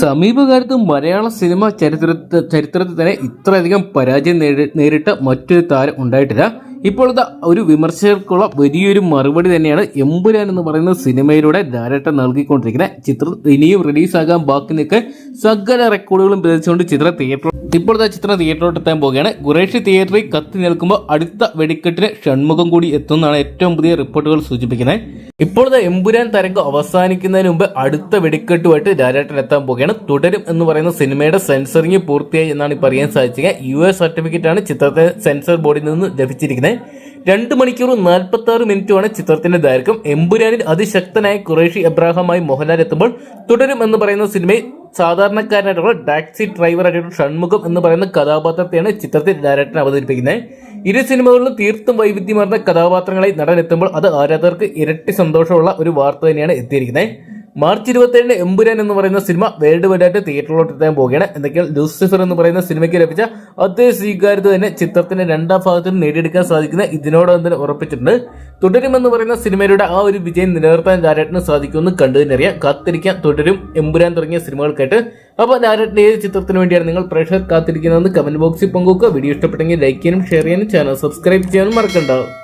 സമീപകാലത്ത് മലയാള സിനിമ ചരിത്രത്തെ ചരിത്രത്തിൽ തന്നെ ഇത്രയധികം പരാജയം നേരി- നേരിട്ട മറ്റൊരു താരം ഉണ്ടായിട്ടില്ല. ഇപ്പോഴത്തെ ഒരു വിമർശകർക്കുള്ള വലിയൊരു മറുപടി തന്നെയാണ് എമ്പുരാൻ എന്ന് പറയുന്ന സിനിമയിലൂടെ ഡയറക്ടർ നൽകിക്കൊണ്ടിരിക്കുന്ന ചിത്രം. ഇനിയും റിലീസാകാൻ ബാക്കി നിൽക്കെ സകല റെക്കോർഡുകളും ഭേദിച്ചുകൊണ്ട് ചിത്രം തിയേറ്റർ ഇപ്പോഴത്തെ ചിത്രം തിയേറ്ററിലോട്ട് എത്താൻ പോവുകയാണ്. ഖുറേഷി തിയേറ്ററിൽ കത്തി നിൽക്കുമ്പോൾ അടുത്ത വെടിക്കെട്ടിന് ഷൺമുഖം കൂടി എത്തുമെന്നാണ് ഏറ്റവും പുതിയ റിപ്പോർട്ടുകൾ സൂചിപ്പിക്കുന്നത്. ഇപ്പോഴത്തെ എമ്പുരാൻ തരംഗം അവസാനിക്കുന്നതിന് മുമ്പ് അടുത്ത വെടിക്കെട്ടുമായിട്ട് രാജേട്ടൻ എത്താൻ പോവുകയാണ്. തുടരും എന്ന് പറയുന്ന സിനിമയുടെ സെൻസറിങ് പൂർത്തിയായി എന്നാണ് ഇപ്പോൾ അറിയാൻ സാധിച്ചത്. യു എസ് സർട്ടിഫിക്കറ്റ് ആണ് ചിത്രത്തെ സെൻസർ ബോർഡിൽ നിന്ന് ലഭിച്ചിരിക്കുന്നത്. രണ്ട് മണിക്കൂർ നാൽപ്പത്തി ആറ് മിനിറ്റുമാണ് ചിത്രത്തിന്റെ ദൈർഘ്യം. എമ്പുരാനിൽ അതിശക്തനായ ഖുറേഷി എബ്രാഹമായി മോഹൻലാൽ എത്തുമ്പോൾ തുടരും എന്ന് പറയുന്ന സിനിമയിൽ സാധാരണക്കാരനായിട്ടുള്ള ടാക്സി ഡ്രൈവർ ആയിട്ടുള്ള ഷൺമുഖം എന്ന് പറയുന്ന കഥാപാത്രത്തെയാണ് ചിത്രത്തിൽ ഡയറക്ടർ അവതരിപ്പിക്കുന്നത്. ഇരു സിനിമകളിലും തീർത്തും വൈവിധ്യമാർന്ന കഥാപാത്രങ്ങളായി നടൻ എത്തുമ്പോൾ അത് ആരാധകർക്ക് ഇരട്ടി സന്തോഷമുള്ള ഒരു വാർത്ത തന്നെയാണ് എത്തിയിരിക്കുന്നത്. മാർച്ച് ഇരുപത്തേഴിന് എമ്പുരാൻ എന്ന് പറയുന്ന സിനിമ വേൾഡ് വൈഡ് ആയിട്ട് തിയേറ്ററിലോട്ട് എത്താൻ പോവുകയാണ്. എന്തൊക്കെയാൽ ലൂസിഫർ എന്ന് പറയുന്ന സിനിമയ്ക്ക് ലഭിച്ച അതേ സ്വീകാര്യത തന്നെ ചിത്രത്തിന്റെ രണ്ടാം ഭാഗത്തിന് നേടിയെടുക്കാൻ സാധിക്കുന്ന ഇതിനോടൊപ്പം തന്നെ ഉറപ്പിച്ചിട്ടുണ്ട്. തുടരുമെന്ന് പറയുന്ന സിനിമയുടെ ആ ഒരു വിജയം നിലനിർത്താൻ ലാലേട്ടന് സാധിക്കുമെന്ന് കണ്ടു തന്നെ അറിയാം. കാത്തിരിക്കാൻ തുടരും. എമ്പുരാൻ തുടങ്ങിയ സിനിമകൾക്കായിട്ട്. അപ്പോൾ നാരായണന്റെ ഏത് ചിത്രത്തിന് വേണ്ടിയാണ് നിങ്ങൾ പ്രേക്ഷകർ കാത്തിരിക്കുന്നതെന്ന് കമന്റ് ബോക്സിൽ പങ്കുവെക്കുക. വീഡിയോ ഇഷ്ടപ്പെട്ടെങ്കിൽ ലൈക്ക് ചെയ്യാനും ഷെയർ ചെയ്യാനും ചാനൽ സബ്സ്ക്രൈബ് ചെയ്യാനും മറക്കണ്ട.